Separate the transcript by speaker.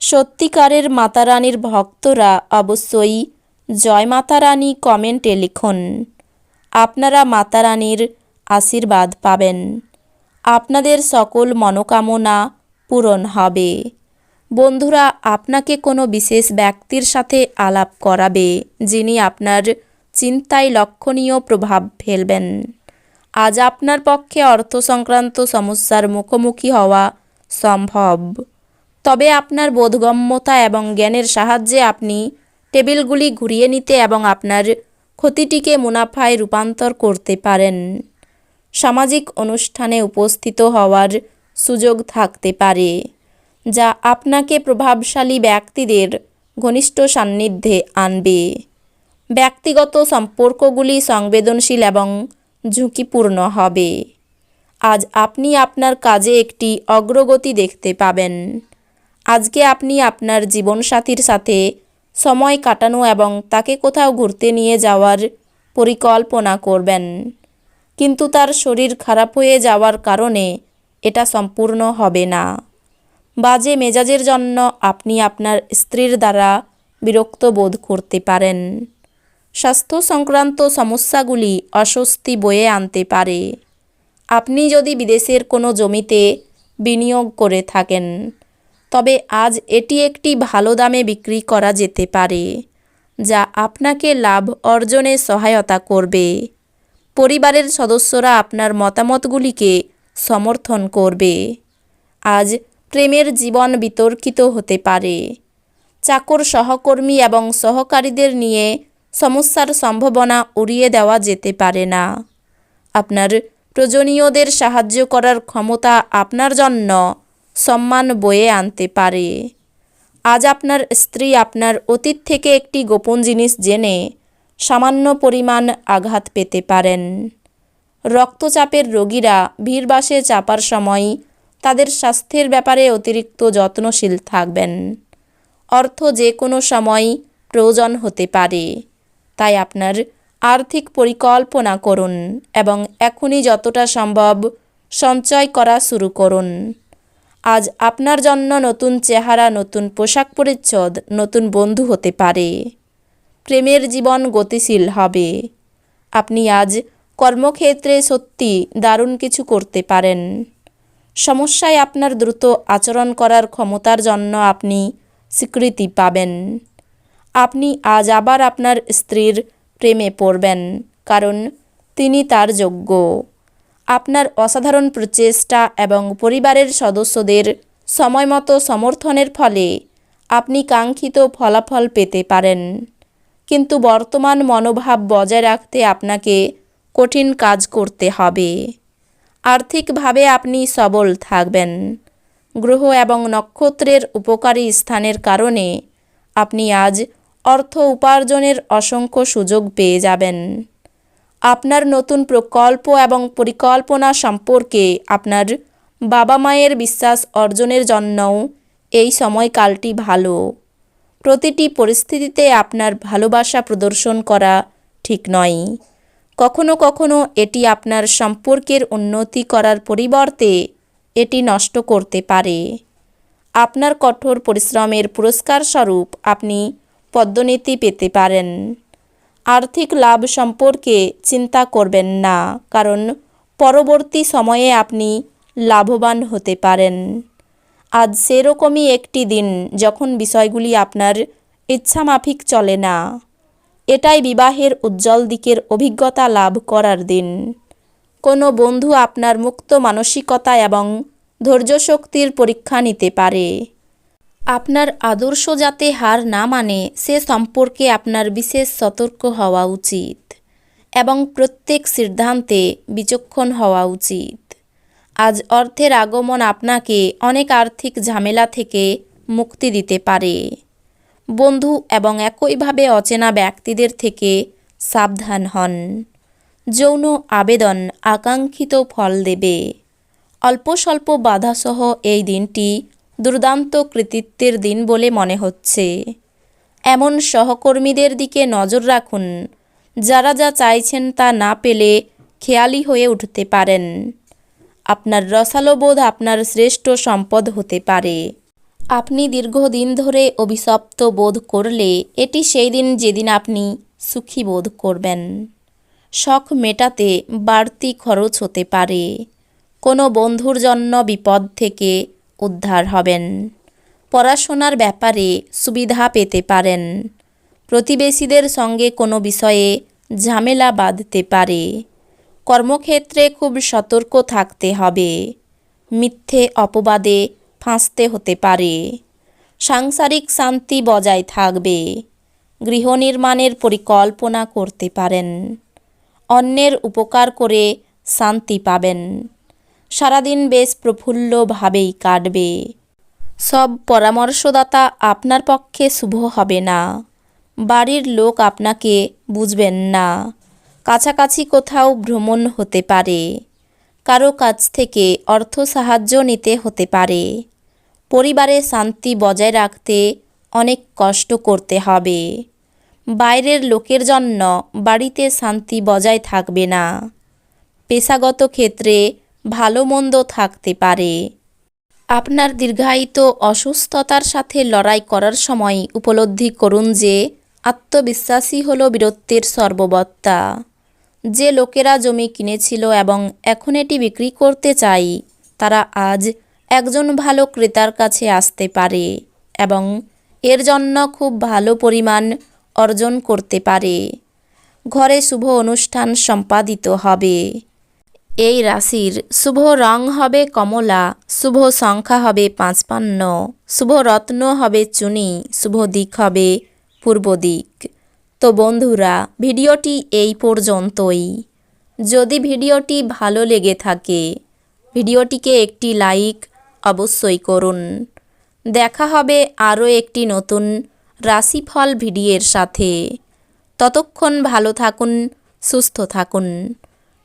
Speaker 1: সত্যিকারের মাতারানীর ভক্তরা অবশ্যই জয় মাতারানী কমেন্টে লিখুন। আপনারা মাতারানীর আশীর্বাদ পাবেন। আপনাদের সকল মনোকামনা পূরণ হবে। বন্ধুরা, আপনাকে কোনো বিশেষ ব্যক্তির সাথে আলাপ করাবে যিনি আপনার চিন্তায় লক্ষণীয় প্রভাব ফেলবেন। আজ আপনার পক্ষে অর্থ সংক্রান্ত সমস্যার মুখোমুখি হওয়া সম্ভব। তবে আপনার বোধগম্যতা এবং জ্ঞানের সাহায্যে আপনি টেবিলগুলি ঘুরিয়ে নিতে এবং আপনার ক্ষতিটিকে মুনাফায় রূপান্তর করতে পারেন। সামাজিক অনুষ্ঠানে উপস্থিত হওয়ার সুযোগ থাকতে পারে, যা আপনাকে প্রভাবশালী ব্যক্তিদের ঘনিষ্ঠ সান্নিধ্যে আনবে। ব্যক্তিগত সম্পর্কগুলি সংবেদনশীল এবং ঝুঁকিপূর্ণ হবে। আজ আপনি আপনার কাজে একটি অগ্রগতি দেখতে পাবেন। আজকে আপনি আপনার জীবনসাথীর সাথে সময় কাটানো এবং তাকে কোথাও ঘুরতে নিয়ে যাওয়ার পরিকল্পনা করবেন। কিন্তু তার শরীর খারাপ হয়ে যাওয়ার কারণে এটা সম্পূর্ণ হবে না। বাজে মেজাজের জন্য আপনি আপনার স্ত্রীর দ্বারা বিরক্ত বোধ করতে পারেন। স্বাস্থ্য সংক্রান্ত সমস্যাগুলি অস্বস্তি বয়ে আনতে পারে। আপনি যদি বিদেশের কোনো জমিতে বিনিয়োগ করে থাকেন তবে আজ এটি একটি ভালো দামে বিক্রি করা যেতে পারে, যা আপনাকে লাভ অর্জনে সহায়তা করবে। পরিবারের সদস্যরা আপনার মতামতগুলিকে সমর্থন করবে। আজ প্রেমের জীবন বিতর্কিত হতে পারে। চাকর সহকর্মী এবং সহকারীদের নিয়ে সমস্যার সম্ভাবনা উড়িয়ে দেওয়া যেতে পারে না। আপনার প্রয়োজনীয়দের সাহায্য করার ক্ষমতা আপনার জন্য সম্মান বয়ে আনতে পারে। আজ আপনার স্ত্রী আপনার অতীত থেকে একটি গোপন জিনিস জেনে সামান্য পরিমাণ আঘাত পেতে পারেন। রক্তচাপের রোগীরা ভিড়বাসে চাপার সময় তাদের স্বাস্থ্যের ব্যাপারে অতিরিক্ত যত্নশীল থাকবেন। অর্থ যে কোনো সময় প্রয়োজন হতে পারে। তাই আপনার আর্থিক পরিকল্পনা করুন এবং এখনই যতটা সম্ভব সঞ্চয় করা শুরু করুন। আজ আপনার জন্য নতুন চেহারা, নতুন পোশাক পরিচ্ছদ, নতুন বন্ধু হতে পারে। প্রেমের জীবন গতিশীল হবে। আপনি আজ কর্মক্ষেত্রে সত্যি দারুণ কিছু করতে পারেন। সমস্যায় আপনার দ্রুত আচরণ করার ক্ষমতার জন্য আপনি স্বীকৃতি পাবেন। আপনি আজ আবার আপনার স্ত্রীর প্রেমে পড়বেন, কারণ তিনি তার যোগ্য। আপনার অসাধারণ প্রচেষ্টা এবং পরিবারের সদস্যদের সময়মতো সমর্থনের ফলে আপনি কাঙ্ক্ষিত ফলাফল পেতে পারেন। কিন্তু বর্তমান মনোভাব বজায় রাখতে আপনাকে কঠিন কাজ করতে হবে। আর্থিকভাবে আপনি সবল থাকবেন। গ্রহ এবং নক্ষত্রের উপকারী স্থানের কারণে আপনি আজ অর্থ উপার্জনের অসংখ্য সুযোগ পেয়ে যাবেন। আপনার নতুন প্রকল্প এবং পরিকল্পনা সম্পর্কে আপনার বাবা মায়ের বিশ্বাস অর্জনের জন্যও এই সময়কালটি ভালো। প্রতিটি পরিস্থিতিতে আপনার ভালোবাসা প্রদর্শন করা ঠিক নয়। কখনো কখনো এটি আপনার সম্পর্কের উন্নতি করার পরিবর্তে এটি নষ্ট করতে পারে। আপনার কঠোর পরিশ্রমের পুরস্কার স্বরূপ আপনি পদ্মনীতি পেতে পারেন। আর্থিক লাভ সম্পর্কে চিন্তা করবেন না, কারণ পরবর্তী সময়ে আপনি লাভবান হতে পারেন। আজ সেরকমই একটি দিন যখন বিষয়গুলি আপনার ইচ্ছামাফিক চলে না, এটাই বিবাহের উজ্জ্বল দিকের অভিজ্ঞতা লাভ করার দিন। কোনো বন্ধু আপনার মুক্ত মানসিকতা এবং ধৈর্যশক্তির পরীক্ষা নিতে পারে। আপনার আদর্শ যাতে হার না মানে সে সম্পর্কে আপনার বিশেষ সতর্ক হওয়া উচিত এবং প্রত্যেক সিদ্ধান্তে বিচক্ষণ হওয়া উচিত। আজ অর্থের আগমন আপনাকে অনেক আর্থিক ঝামেলা থেকে মুক্তি দিতে পারে। বন্ধু এবং একইভাবে অচেনা ব্যক্তিদের থেকে সাবধান হন। যৌন আবেদন আকাঙ্ক্ষিত ফল দেবে। অল্প স্বল্প বাধাসহ এই দিনটি দুর্দান্ত কৃতিত্বের দিন বলে মনে হচ্ছে। এমন সহকর্মীদের দিকে নজর রাখুন। যারা যা চাইছেন তা না পেলে খেয়ালি হয়ে উঠতে পারেন। আপনার রসালো বোধ আপনার শ্রেষ্ঠ সম্পদ হতে পারে। আপনি দীর্ঘদিন ধরে অভিশপ্ত বোধ করলে এটি সেই দিন যেদিন আপনি সুখী বোধ করবেন। শখ মেটাতে বাড়তি খরচ হতে পারে। কোনো বন্ধুর জন্য বিপদ থেকে উদ্ধার হবেন। পড়াশোনার ব্যাপারে সুবিধা পেতে পারেন। প্রতিবেশীদের সঙ্গে কোনো বিষয়ে ঝামেলা বাঁধতে পারে। কর্মক্ষেত্রে খুব সতর্ক থাকতে হবে। মিথ্যে অপবাদে ফাঁসতে হতে পারে। সাংসারিক শান্তি বজায় থাকবে। গৃহ নির্মাণের পরিকল্পনা করতে পারেন। অন্যের উপকার করে শান্তি পাবেন। সারাদিন বেশ প্রফুল্লভাবেই কাটবে। সব পরামর্শদাতা আপনার পক্ষে শুভ হবে না। বাড়ির লোক আপনাকে বুঝবেন না। কাছাকাছি কোথাও ভ্রমণ হতে পারে। কারও কাছ থেকে অর্থ সাহায্য নিতে হতে পারে। পরিবারে শান্তি বজায় রাখতে অনেক কষ্ট করতে হবে। বাইরের লোকের জন্য বাড়িতে শান্তি বজায় থাকবে না। পেশাগত ক্ষেত্রে ভালো মন্দ থাকতে পারে। আপনার দীর্ঘায়িত অসুস্থতার সাথে লড়াই করার সময় উপলব্ধি করুন যে, আত্মবিশ্বাসী হলো বীরত্বের সর্ববত্তা। যে লোকেরা জমি কিনেছিল এবং এখন এটি বিক্রি করতে চাই, তারা আজ একজন ভালো ক্রেতার কাছে আসতে পারে এবং এর জন্য খুব ভালো পরিমাণ অর্জন করতে পারে। ঘরে শুভ অনুষ্ঠান সম্পাদিত হবে। এই রাশির শুভ রং হবে কমলা, শুভ সংখ্যা হবে পাঁচপান্ন, শুভ রত্ন হবে চুনি, শুভ দিক হবে পূর্ব দিক। তো বন্ধুরা, ভিডিওটি এই পর্যন্তই। যদি ভিডিওটি ভালো লেগে থাকে, ভিডিওটিকে একটি লাইক অবশ্যই করুন। দেখা হবে আরও একটি নতুন রাশিফল ভিডিওর সাথে। ততক্ষণ ভালো থাকুন, সুস্থ থাকুন।